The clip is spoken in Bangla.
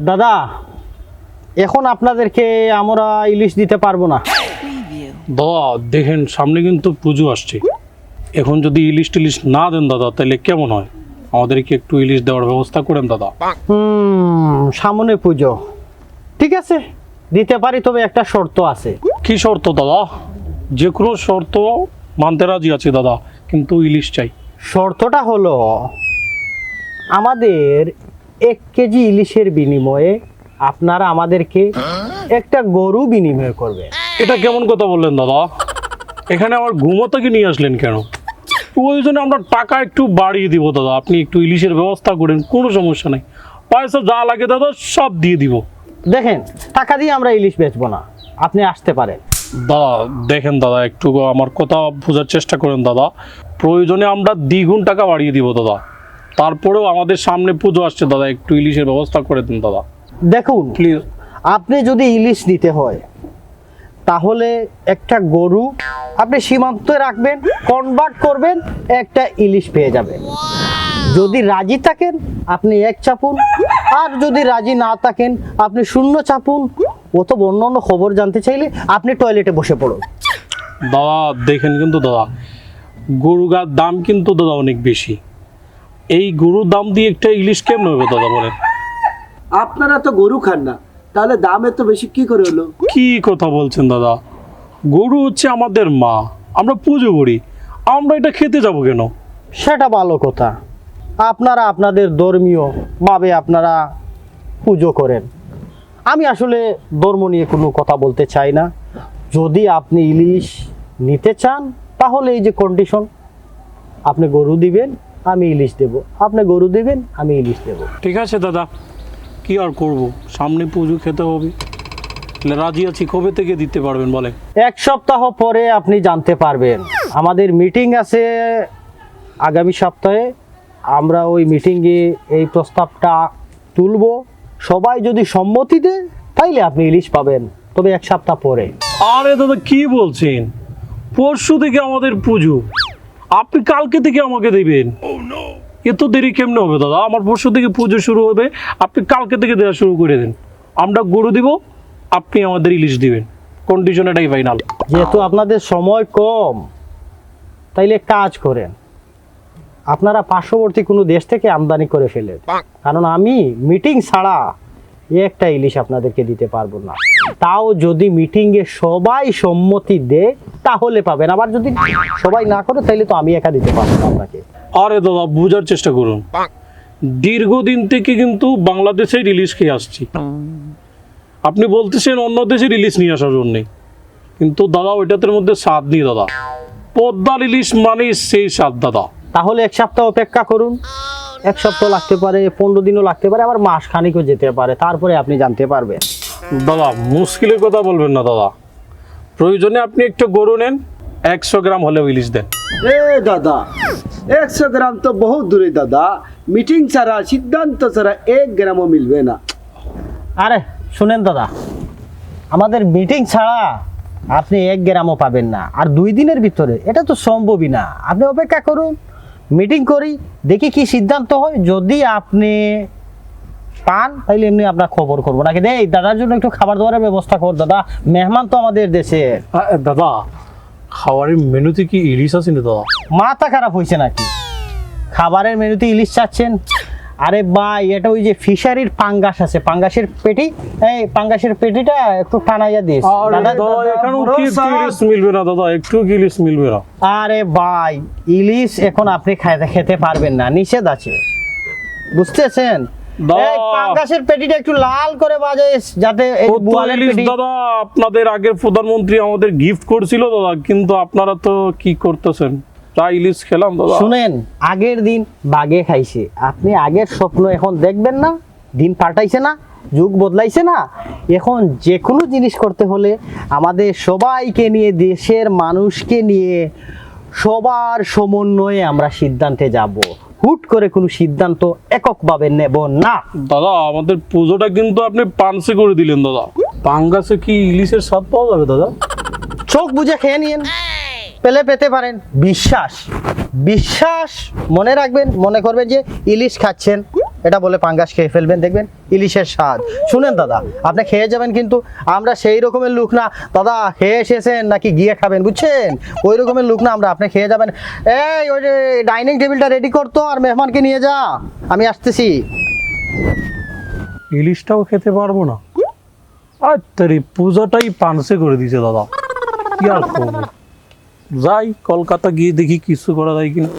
দাদা এখন আপনাদেরকে আমরা ইলিশ দিতে পারব না। দাদা দেখেন সামনে কিন্তু পুজো আসছে। এখন যদি ইলিশ টিলিশ না দেন দাদা তাহলে কেমন হয়? আমাদেরকে একটু ইলিশ দেওয়ার ব্যবস্থা করেন দাদা। হুম সামনে পুজো। ঠিক আছে দিতে পারি তবে একটা শর্ত আছে। কি শর্ত দাদা? যে কোনো শর্ত মানতে রাজি আছে দাদা কিন্তু ইলিশ চাই। শর্তটা হলো আমাদের এক কেজি ইলিশের বিনিময়ে আপনারা আমাদেরকে একটা গরু বিনিময় করবে এটা কেমন কথা বললেন দাদা? এখানে আমার ঘুমোতে কি নিয়ে আসলেন কেন? প্রয়োজনে আমরা টাকা একটু বাড়িয়ে দিব দাদা। আপনি একটু ইলিশের ব্যবস্থা করেন কোনো সমস্যা নেই। পয়সা যা লাগে দাদা সব দিয়ে দিব। দেখেন টাকা দিয়ে আমরা ইলিশ বেচবো না। আপনি আসতে পারেন। দাদা দেখেন দাদা একটু আমার কথা বোঝার চেষ্টা করেন দাদা। প্রয়োজনে আমরা দ্বিগুণ টাকা বাড়িয়ে দিব দাদা। তারপরেও আমাদের সামনে পুজো আসছে দাদা একটু ইলিশের ব্যবস্থা করে দিন দাদা। দেখুন প্লিজ আপনি যদি ইলিশ নিতে হয় তাহলে একটা গরু আপনি সীমান্তে রাখবেন কনভার্ট করবেন একটা ইলিশ পেয়ে যাবেন। যদি রাজি থাকেন আপনি এক চাপুন আর যদি রাজি না থাকেন আপনি শূন্য চাপুন। ও তো অন্য অন্য খবর জানতে চাইলে আপনি টয়লেটে বসে পড়ুন। দাদা দেখেন কিন্তু দাদা গরু গার দাম কিন্তু দাদা অনেক বেশি। এই গরুর দাম দিয়ে একটা ইলিশ কেমন হবে দাদা বলেন? আপনারা তো গরু খান না তাহলে দাম এত বেশি কি করে হলো? কি কথা বলছেন দাদা? গরু হচ্ছে আমাদের মা আমরা পুজো করি আমরা এটা খেতে যাব কেন? সেটা ভালো কথা। আপনারা আপনাদের ধর্মীয় ভাবে আপনারা পুজো করেন। আমি আসলে ধর্ম নিয়ে কোনো কথা বলতে চাই না। যদি আপনি ইলিশ নিতে চান তাহলে এই যে কন্ডিশন আপনি গরু দিবেন আমি ইলিশ দেব। আপনি গরু দিবেন আমি ইলিশ দেব। ঠিক আছে দাদা কি আর করব? সামনে পুজো খেতে হবে। রাজি আছি কবে থেকে দিতে পারবেন বলে এক সপ্তাহ পরে আপনি জানতে পারবেন। আমাদের মিটিং আছে আগামী সপ্তাহে। আমরা ওই মিটিংয়ে এই প্রস্তাবটা তুলব। সবাই যদি সম্মতি দেয় তাইলে আপনি ইলিশ পাবেন। তবে এক সপ্তাহ পরে। আরে দাদা কি বলছেন? পরশু থেকে আমাদের পুজো। আপনি কালকে থেকে আমাকে দেবেন। এত দেরি কেমনে হবে দাদা? আমার পরশু থেকে পুজো শুরু হবে আপনি কালকে থেকে দেওয়া শুরু করে দেন। আমরা গরু দিব আপনি আমাদের ইলিশ দিবেন। কন্ডিশন এটাই ফাইনাল যেহেতু আপনাদের সময় কম তাইলে কাজ করেন। আপনারা পার্শ্ববর্তী কোনো দেশ থেকে আমদানি করে ফেলেন। কারণ আমি মিটিং ছাড়া এ একটা ইলিশ আপনাদেরকে দিতে পারব না। তাও যদি মিটিংয়ে সবাই সম্মতি দেয় তাহলে পাবেন। আবার যদি সবাই না করে তাহলে তো আমি একা দিতে পারব না আপনাকে। আরে দাদা বোঝার চেষ্টা করুন। দীর্ঘদিন থেকে কিন্তু বাংলাদেশে রিলিজ খেয়ে আসছি। আপনি বলতেছেন অন্য দেশে রিলিজ নিয়ে আসার জন্যে। কিন্তু দাদা ওইটাতে মধ্যে স্বাদ নেই দাদা। পদ্মা রিলিজ মানে সেই স্বাদ দাদা। তাহলে এক সপ্তাহ অপেক্ষা করুন। এক সপ্তাহ লাগতে পারে পনেরো দিনও লাগতে পারে আবার মাস খানিকও যেতে পারে। তারপরে আপনি জানতে পারবেন। দাদা মুশকিলের কথা বলবেন না দাদা। প্রয়োজনে আপনি একটু গরু নেন একশো গ্রাম হলেও ইলিশ দেন। এ দাদা একশো গ্রাম তো বহুত দূরে দাদা। মিটিং ছাড়া সিদ্ধান্ত ছাড়া এক গ্রামও মিলবে না। আরে শুনেন দাদা। আমাদের মিটিং ছাড়া আপনি এক গ্রামও পাবেন না। আর দুই দিনের ভিতরে এটা তো সম্ভবই না। আপনি অপেক্ষা করুন মিটিং করি দেখি কি সিদ্ধান্ত হয়। যদি আপনি পান তাহলে এমনি আপনার খবর করব। নাকি দেই দাদার জন্য একটু খাবার দাবারের ব্যবস্থা কর দাদা। মেহমান তো আমাদের দেশে। দাদা খাবারের মেনুতে কি ইলিশ আছে না দাদা? মাথা খারাপ হয়েছে নাকি? খাবারের মেনুতে ইলিশ চাচ্ছেন? আরে ভাই এটা ওই যে ফিশারির পাঙ্গাস আছে। পাঙ্গাসের পেটি এই পাঙ্গাসের পেটিটা একটু টানাইয়া দিস। মিলবে না দাদা? একটু ইলিশ মিলবে না? আরে ভাই ইলিশ এখন আপনি খেতে পারবেন না নিষেধ আছে। বুঝতেছেন। এই পাঙ্গাসের পেটিটা একটু লাল করে বাজে যাতে দাদা আপনাদের আগের প্রধানমন্ত্রী আমাদের গিফট করছিল দাদা কিন্তু আপনারা তো কি করতেছেন? ইলিশ খেলাম দাদা। শুনেন আগের দিন বাগে খাইছে। আপনি আগের স্বপ্ন এখন দেখবেন না দিন পাল্টাইছে না যুগ বদলাইছে না। এখন যে কোনো জিনিস করতে হলে আমাদের সবাইকে নিয়ে দেশের মানুষকে নিয়ে সবার সমন্বয়ে আমরা সিদ্ধান্তে যাব। হুট করে কোনো সিদ্ধান্ত এককভাবে নেব না। দাদা আমাদের পুজোটা কিন্তু আপনি পানসে করে দিলেন দাদা। পাঙ্গাসে কি ইলিশের স্বাদ পাওয়া যাবে দাদা? চোখ বুঝে খেয়ে নিন পেলে পেতে পারেন। বিশ্বাস। বিশ্বাস মনে রাখবেন মনে করবেন যে ইলিশ খাচ্ছেন। এটা বলে পাঙ্গাস খেয়ে ফেলবেন, দেখবেন ইলিশের স্বাদ। শুনেন দাদা, আপনি খেয়ে যাবেন কিন্তু আমরা সেই রকমের লুক না। দাদা, খেয়ে এসেছেন নাকি গিয়ে খাবেন, বুঝছেন? ওই রকমের লোক না আমরা, আপনি খেয়ে যাবেন। এই, ওই ডাইনিং টেবিলটা রেডি করতো, আর মেহমানকে নিয়ে যা। আমি আসতেছি। ইলিশটাও খেতে পারব না। আর পূজাটাই পানসে করে দিছে দাদা। কি আর যাই, কলকাতা গিয়ে দেখি কিছু করা যায় কিনা।